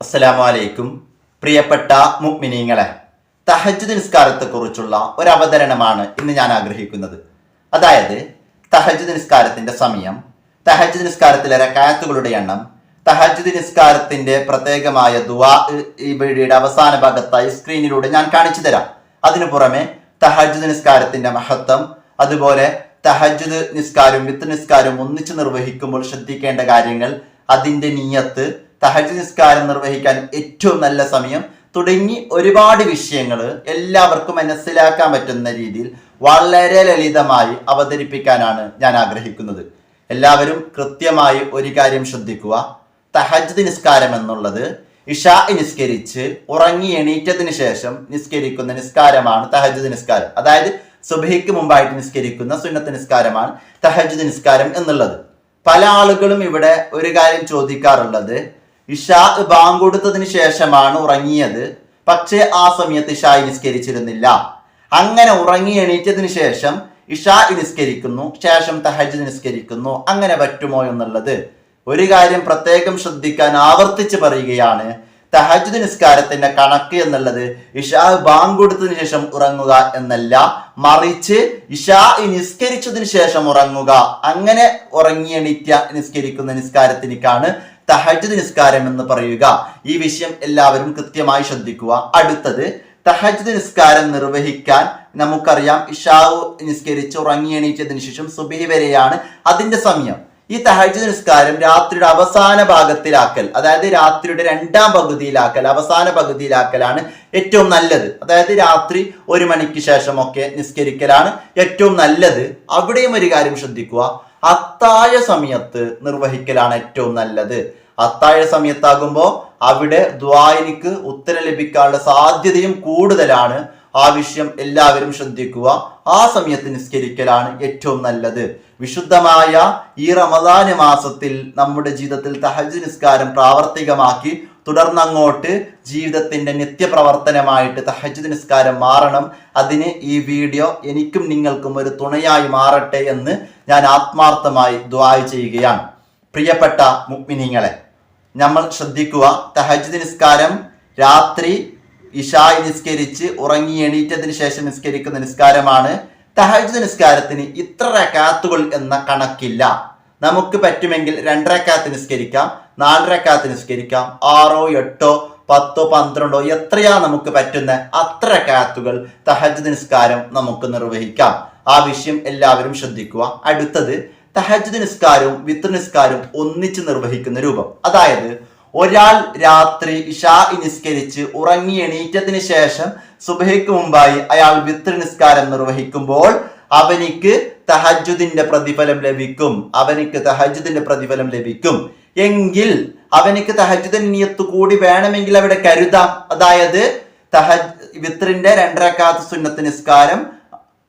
അസ്സലാമു അലൈക്കും പ്രിയപ്പെട്ട മുഅ്മിനീങ്ങളെ തഹജ്ജുദ് നിസ്കാരത്തെക്കുറിച്ചുള്ള ഒരു അവതരണമാണ് ഇന്ന് ഞാൻ ആഗ്രഹിക്കുന്നത്. അതായത് തഹജ് നിസ്കാരത്തിന്റെ സമയം തഹജ് നിസ്കാരത്തിലെ റക്കായത്തുകളുടെ എണ്ണം തഹജ് നിസ്കാരത്തിന്റെ പ്രത്യേകമായ ദുവാ ഈ വീഡിയോയുടെ അവസാന ഭാഗത്തായി സ്ക്രീനിലൂടെ ഞാൻ കാണിച്ചു തരാം. അതിനു പുറമെ തഹജ് നിസ്കാരത്തിന്റെ മഹത്വം അതുപോലെ തഹജ് നിസ്കാരം വിത്ത് നിസ്കാരം ഒന്നിച്ച് നിർവഹിക്കുമ്പോൾ ശ്രദ്ധിക്കേണ്ട കാര്യങ്ങൾ അതിന്റെ നീയത്ത് തഹജ് നിസ്കാരം നിർവഹിക്കാൻ ഏറ്റവും നല്ല സമയം. തുടങ്ങി ഒരുപാട് വിഷയങ്ങൾ എല്ലാവർക്കും മനസ്സിലാക്കാൻ പറ്റുന്ന രീതിയിൽ വളരെ ലളിതമായി അവതരിപ്പിക്കാനാണ് ഞാൻ ആഗ്രഹിക്കുന്നത്. എല്ലാവരും കൃത്യമായി ഒരു കാര്യം ശ്രദ്ധിക്കുക. തഹജ് നിസ്കാരം എന്നുള്ളത് ഇഷാ നിസ്കരിച്ച് ഉറങ്ങി എണീറ്റതിന് ശേഷം നിസ്കരിക്കുന്ന നിസ്കാരമാണ് തഹജ് നിസ്കാരം. അതായത് സുബഹിക്ക് മുമ്പായിട്ട് നിസ്കരിക്കുന്ന സുന്നത്ത് നിസ്കാരമാണ് തഹജ് നിസ്കാരം എന്നുള്ളത്. പല ആളുകളും ഇവിടെ ഒരു കാര്യം ചോദിക്കാറുള്ളത് ഇഷാ ബാങ്ക് കൊടുത്തതിന് ശേഷമാണ് ഉറങ്ങിയത്. പക്ഷേ ആ സമയത്ത് ഇഷാ നിസ്കരിച്ചിരുന്നില്ല. അങ്ങനെ ഉറങ്ങി എണീറ്റതിന് ശേഷം ഇഷാ നിസ്കരിക്കുന്നു. ശേഷം തഹജ് നിസ്കരിക്കുന്നു. അങ്ങനെ പറ്റുമോ എന്നുള്ളത് ഒരു കാര്യം പ്രത്യേകം ശ്രദ്ധിക്കാൻ ആവർത്തിച്ച് പറയുകയാണ്. തഹജ് നിസ്കാരത്തിന്റെ കണക്ക് എന്നുള്ളത് ഇഷാ ബാങ്ക് കൊടുത്തതിന് ശേഷം ഉറങ്ങുക എന്നല്ല. മറിച്ച് ഇഷാ നിസ്കരിച്ചതിന് ശേഷം ഉറങ്ങുക. അങ്ങനെ ഉറങ്ങി എണീറ്റ നിസ്കരിക്കുന്ന നിസ്കാരത്തിനേക്കാണ് തഹജുദ് നിസ്കാരം എന്ന് പറയുക. ഈ വിഷയം എല്ലാവരും കൃത്യമായി ശ്രദ്ധിക്കുക. അടുത്തത് തഹജ് നിസ്കാരം നിർവഹിക്കാൻ നമുക്കറിയാം ഇഷാവ് നിസ്കരിച്ച് ഉറങ്ങി എണീറ്റതിന് ശേഷം സുബിഹി വരെയാണ് അതിന്റെ സമയം. ഈ തഹജ് നിസ്കാരം രാത്രിയുടെ അവസാന ഭാഗത്തിലാക്കൽ അതായത് രാത്രിയുടെ രണ്ടാം പകുതിയിലാക്കൽ അവസാന പകുതിയിലാക്കലാണ് ഏറ്റവും നല്ലത്. അതായത് രാത്രി ഒരു മണിക്ക് ശേഷമൊക്കെ നിസ്കരിക്കലാണ് ഏറ്റവും നല്ലത്. അവിടെയും ഒരു കാര്യം ശ്രദ്ധിക്കുക. അത്താഴ സമയത്ത് നിർവഹിക്കലാണ് ഏറ്റവും നല്ലത്. അത്താഴ സമയത്താകുമ്പോൾ അവിടെ ദ്വായനിക്ക് ഉത്തരം ലഭിക്കാനുള്ള സാധ്യതയും കൂടുതലാണ്. ആ വിഷയം എല്ലാവരും ശ്രദ്ധിക്കുക. ആ സമയത്ത് നിസ്കരിക്കലാണ് ഏറ്റവും നല്ലത്. വിശുദ്ധമായ ഈ റമദാന മാസത്തിൽ നമ്മുടെ ജീവിതത്തിൽ തഹജ് നിസ്കാരം പ്രാവർത്തികമാക്കി തുടർന്നങ്ങോട്ട് ജീവിതത്തിന്റെ നിത്യപ്രവർത്തനമായിട്ട് തഹജ് നിസ്കാരം മാറണം. അതിന് ഈ വീഡിയോ എനിക്കും നിങ്ങൾക്കും ഒരു തുണയായി മാറട്ടെ എന്ന് ഞാൻ ആത്മാർത്ഥമായി ദ്വായ ചെയ്യുകയാണ്. പ്രിയപ്പെട്ട മുഗ്മിനിങ്ങളെ നമ്മൾ ശ്രദ്ധിക്കുക തഹജ് നിസ്കാരം രാത്രി ഇഷായി നിസ്കരിച്ച് ഉറങ്ങി എണീറ്റതിന് ശേഷം നിസ്കരിക്കുന്ന നിസ്കാരമാണ്. തഹജ് നിസ്കാരത്തിന് ഇത്ര റക്കാത്തുകൾ എന്ന കണക്കില്ല. നമുക്ക് പറ്റുമെങ്കിൽ രണ്ടരക്കാത്ത് നിസ്കരിക്കാം നാലരക്കാത്ത് നിസ്കരിക്കാം ആറോ എട്ടോ പത്തോ പന്ത്രണ്ടോ എത്രയാ നമുക്ക് പറ്റുന്ന അത്ര കാത്തുകൾ തഹജ് നിസ്കാരം നമുക്ക് നിർവഹിക്കാം. ആ വിഷയം എല്ലാവരും ശ്രദ്ധിക്കുക. അടുത്തത് തഹജ് നിസ്കാരവും വിത്ത് നിസ്കാരവും ഒന്നിച്ച് നിർവഹിക്കുന്ന രൂപം. അതായത് ഒരാൾ രാത്രി ഇഷാ നിസ്കരിച്ച് ഉറങ്ങി എണീറ്റതിന് ശേഷം സുബഹയ്ക്ക് മുമ്പായി അയാൾ വിത്ത് നിസ്കാരം നിർവഹിക്കുമ്പോൾ അവനിക്ക് തഹജുദിന്റെ പ്രതിഫലം ലഭിക്കും. അവനിക്ക് തഹജുദിന്റെ പ്രതിഫലം ലഭിക്കും. എങ്കിൽ അവനിക്ക് തഹജുദിന് നിയത്ത് കൂടി വേണമെങ്കിൽ അവിടെ കരുതാം. അതായത് തഹജ് വിത്രിന്റെ രണ്ടരക്കാത്ത സുന്നത്ത് നിസ്കാരം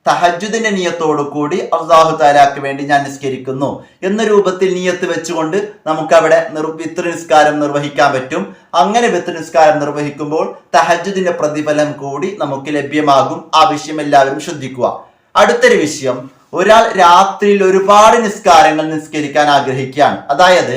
തഹജുദിന്റെ നിയത്തോടു കൂടി അള്ളാഹു താലാക്ക് വേണ്ടി ഞാൻ നിസ്കരിക്കുന്നു. എന്ന രൂപത്തിൽ നിയത്ത് വെച്ചുകൊണ്ട് നമുക്ക് അവിടെ വിത്ര നിസ്കാരം നിർവഹിക്കാൻ പറ്റും. അങ്ങനെ വിത്ര നിസ്കാരം നിർവഹിക്കുമ്പോൾ തഹജുദിന്റെ പ്രതിഫലം കൂടി നമുക്ക് ലഭ്യമാകും. ആ വിഷയം എല്ലാവരും ശ്രദ്ധിക്കുക. അടുത്തൊരു വിഷയം. ഒരാൾ രാത്രിയിൽ ഒരുപാട് നിസ്കാരങ്ങൾ നിസ്കരിക്കാൻ ആഗ്രഹിക്കുകയാണ്. അതായത്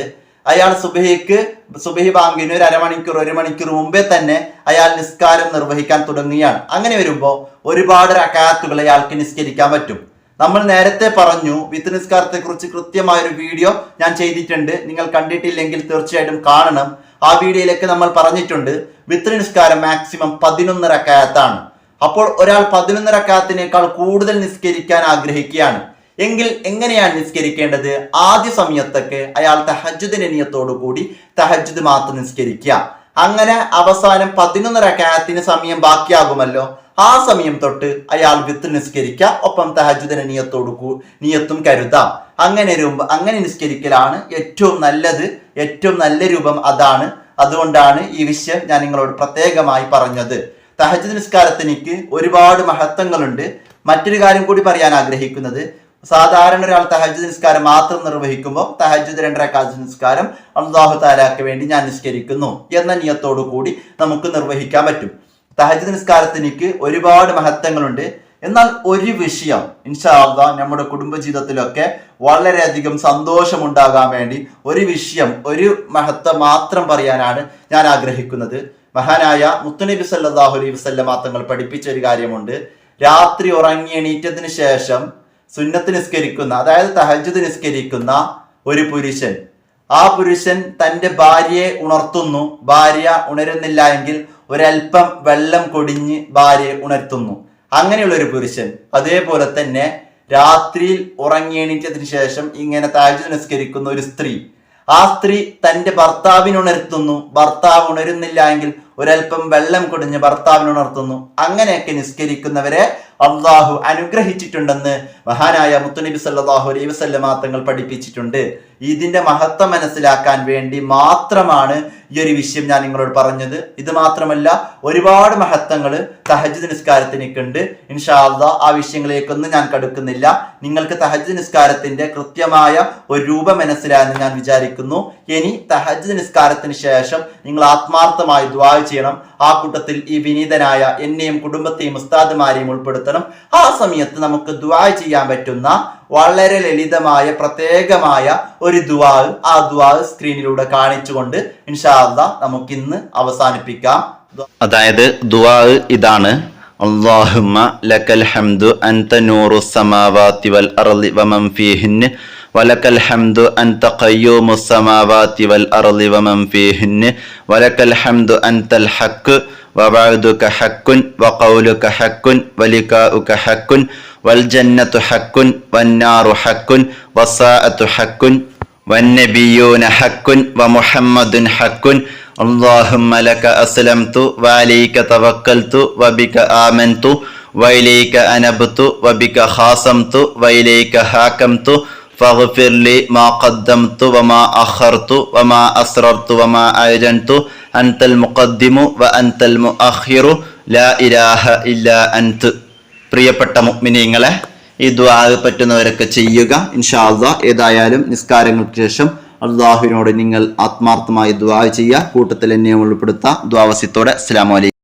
അയാൾ സുബഹിക്ക് സുബഹി ബാങ്കിന് ഒരു അരമണിക്കൂർ ഒരു മണിക്കൂർ മുമ്പേ തന്നെ അയാൾ നിസ്കാരം നിർവഹിക്കാൻ തുടങ്ങുകയാണ്. അങ്ങനെ വരുമ്പോൾ ഒരുപാട് റക്കാത്തുകൾ അയാൾക്ക് നിസ്കരിക്കാൻ പറ്റും. നമ്മൾ നേരത്തെ പറഞ്ഞു വിത്ത് നിസ്കാരത്തെ കുറിച്ച് കൃത്യമായ ഒരു വീഡിയോ ഞാൻ ചെയ്തിട്ടുണ്ട്. നിങ്ങൾ കണ്ടിട്ടില്ലെങ്കിൽ തീർച്ചയായിട്ടും കാണണം. ആ വീഡിയോയിലേക്ക് നമ്മൾ പറഞ്ഞിട്ടുണ്ട് വിത്ത് നിസ്കാരം മാക്സിമം പതിനൊന്ന് റക്കായത്താണ് അപ്പോൾ ഒരാൾ പതിനൊന്ന് റക്കാത്തിനേക്കാൾ കൂടുതൽ നിസ്കരിക്കാൻ ആഗ്രഹിക്കുകയാണ്. എങ്കിൽ എങ്ങനെയാണ് നിസ്കരിക്കേണ്ടത്? ആദ്യ സമയത്തൊക്കെ അയാൾ തഹജുദിന്റെ നിയത്തോടു കൂടി തഹജുദ് മാത്രം നിസ്കരിക്കുക. അങ്ങനെ അവസാനം പതിനൊന്ന് കാത്തിന് സമയം ബാക്കിയാകുമല്ലോ. ആ സമയം തൊട്ട് അയാൾ വിത്ത് നിസ്കരിക്കുക. ഒപ്പം തഹജുദിന്റെ നിയത്തോടു കൂ നിയത്തും കരുതാം. അങ്ങനെ രൂപം അങ്ങനെ നിസ്കരിക്കലാണ് ഏറ്റവും നല്ലത്. ഏറ്റവും നല്ല രൂപം അതാണ്. അതുകൊണ്ടാണ് ഈ വിഷയം ഞാൻ നിങ്ങളോട് പ്രത്യേകമായി പറഞ്ഞത്. തഹജുദ് നിസ്കാരത്തിനിക്ക് ഒരുപാട് മഹത്വങ്ങളുണ്ട്. മറ്റൊരു കാര്യം കൂടി പറയാൻ ആഗ്രഹിക്കുന്നത്. സാധാരണ ഒരാൾ തഹജ് നിസ്കാരം മാത്രം നിർവഹിക്കുമ്പോൾ തഹജ് രണ്ടരക്കാജ് നിസ്കാരം അള്ളാഹു താലാക്ക് വേണ്ടി ഞാൻ നിസ്കരിക്കുന്നു എന്ന നിയത്തോടു കൂടി നമുക്ക് നിർവഹിക്കാൻ പറ്റും. തഹജ് നിസ്കാരത്തിനിക്ക് ഒരുപാട് മഹത്വങ്ങളുണ്ട്. എന്നാൽ ഒരു വിഷയം ഇൻഷാല്ല നമ്മുടെ കുടുംബജീവിതത്തിലൊക്കെ വളരെയധികം സന്തോഷമുണ്ടാകാൻ വേണ്ടി ഒരു വിഷയം ഒരു മഹത്വം മാത്രം പറയാനാണ് ഞാൻ ആഗ്രഹിക്കുന്നത്. മഹാനായ മുത്തുനബി സല്ലാഹു അലൈഹി വസല്ലമ തങ്ങൾ പഠിപ്പിച്ച ഒരു കാര്യമുണ്ട്. രാത്രി ഉറങ്ങി എണീറ്റതിന് ശേഷം സുന്നത്ത് നിസ്കരിക്കുന്ന അതായത് തഹജ്ജുദ് നിസ്കരിക്കുന്ന ഒരു പുരുഷൻ. ആ പുരുഷൻ തന്റെ ഭാര്യയെ ഉണർത്തുന്നു. ഭാര്യ ഉണരുന്നില്ല എങ്കിൽ ഒരൽപ്പം വെള്ളം കൊടിഞ്ഞ് ഭാര്യയെ ഉണർത്തുന്നു. അങ്ങനെയുള്ള ഒരു പുരുഷൻ. അതേപോലെ തന്നെ രാത്രിയിൽ ഉറങ്ങി എണീറ്റതിന് ശേഷം ഇങ്ങനെ താജ് നിസ്കരിക്കുന്ന ഒരു സ്ത്രീ. ആ സ്ത്രീ തന്റെ ഭർത്താവിനെ ഉണർത്തുന്നു ഭർത്താവ് ഉണരുന്നില്ല എങ്കിൽ ഒരല്പം വെള്ളം കൊടിഞ്ഞ് ഭർത്താവിനുണർത്തുന്നു അങ്ങനെയൊക്കെ നിസ്കരിക്കുന്നവരെ അള്ളാഹു അനുഗ്രഹിച്ചിട്ടുണ്ടെന്ന് മഹാനായ മുത്തുനബി സല്ലാഹു അലൈ വസല്ലമ തങ്ങൾ പഠിപ്പിച്ചിട്ടുണ്ട്. ഇതിന്റെ മഹത്വം മനസ്സിലാക്കാൻ വേണ്ടി മാത്രമാണ് ഈ ഒരു വിഷയം ഞാൻ നിങ്ങളോട് പറഞ്ഞത്. ഇത് മാത്രമല്ല ഒരുപാട് മഹത്വങ്ങൾ തഹജ് നിസ്കാരത്തിനൊക്കെ ഉണ്ട് ഇൻഷാ അള്ളാ ആ വിഷയങ്ങളിലേക്കൊന്നും ഞാൻ കടുക്കുന്നില്ല. നിങ്ങൾക്ക് തഹജ് നിസ്കാരത്തിന്റെ കൃത്യമായ ഒരു രൂപം മനസ്സിലായെന്ന് ഞാൻ വിചാരിക്കുന്നു. ഇനി തഹജ് നിസ്കാരത്തിന് ശേഷം നിങ്ങൾ ആത്മാർത്ഥമായി ദ്വാ ചെയ്യണം. ആ കൂട്ടത്തിൽ ഈ വിനീതനായ എന്നെയും കുടുംബത്തെയും ഉസ്താദുമാരെയും ഉൾപ്പെടുത്തണം. ആ സമയത്ത് നമുക്ക് ദുവാ ചെയ്യാൻ പറ്റുന്ന വളരെ ലളിതമായ പ്രത്യേകമായ ഒരു ദുവാ ആ ദുവാ സ്ക്രീനിലൂടെ കാണിച്ചുകൊണ്ട് ഇൻഷാല്ല നമുക്ക് ഇന്ന് അവസാനിപ്പിക്കാം. അതായത് ദുആ ഇതാണ്. അള്ളാഹുമ്മ ലക്കൽ ഹംദു അൻത നൂറു സമാവാത്തി വൽ അർളി വമൻ ولك الحمد أنت قيوم السماوات والأرض ومن فيهن ولك الحمد أنت الحق وبعدك حق وقولك حق ولقاؤك حق والجنة حق والنار حق والساعة حق والنبيون حق ومحمد حق اللهم لك أسلمت وعليك توكلت وبك آمنت وإليك أنبت وبك خاصمت وإليك حاكمت فاغفر لي ما قدمت وما أخرت وما أسررت وما أعلنت أنت المقدم وأنت المؤخر لا إله إلا أنت പ്രിയപ്പെട്ട മുഅ്മിനീങ്ങളെ ഈ ദ്വാ പറ്റുന്നവരൊക്കെ ചെയ്യുക ഇൻഷാ അള്ളാഹ് ഏതായാലും നിസ്കാരങ്ങൾക്ക് ശേഷം അള്ളാഹുവിനോട് നിങ്ങൾ ആത്മാർത്ഥമായി ദ്വാ ചെയ്യുക കൂട്ടത്തിൽ എന്നെ ഉൾപ്പെടുത്താം ദ്വാവസ്യത്തോടെ അസ്സലാമു അലൈക്കും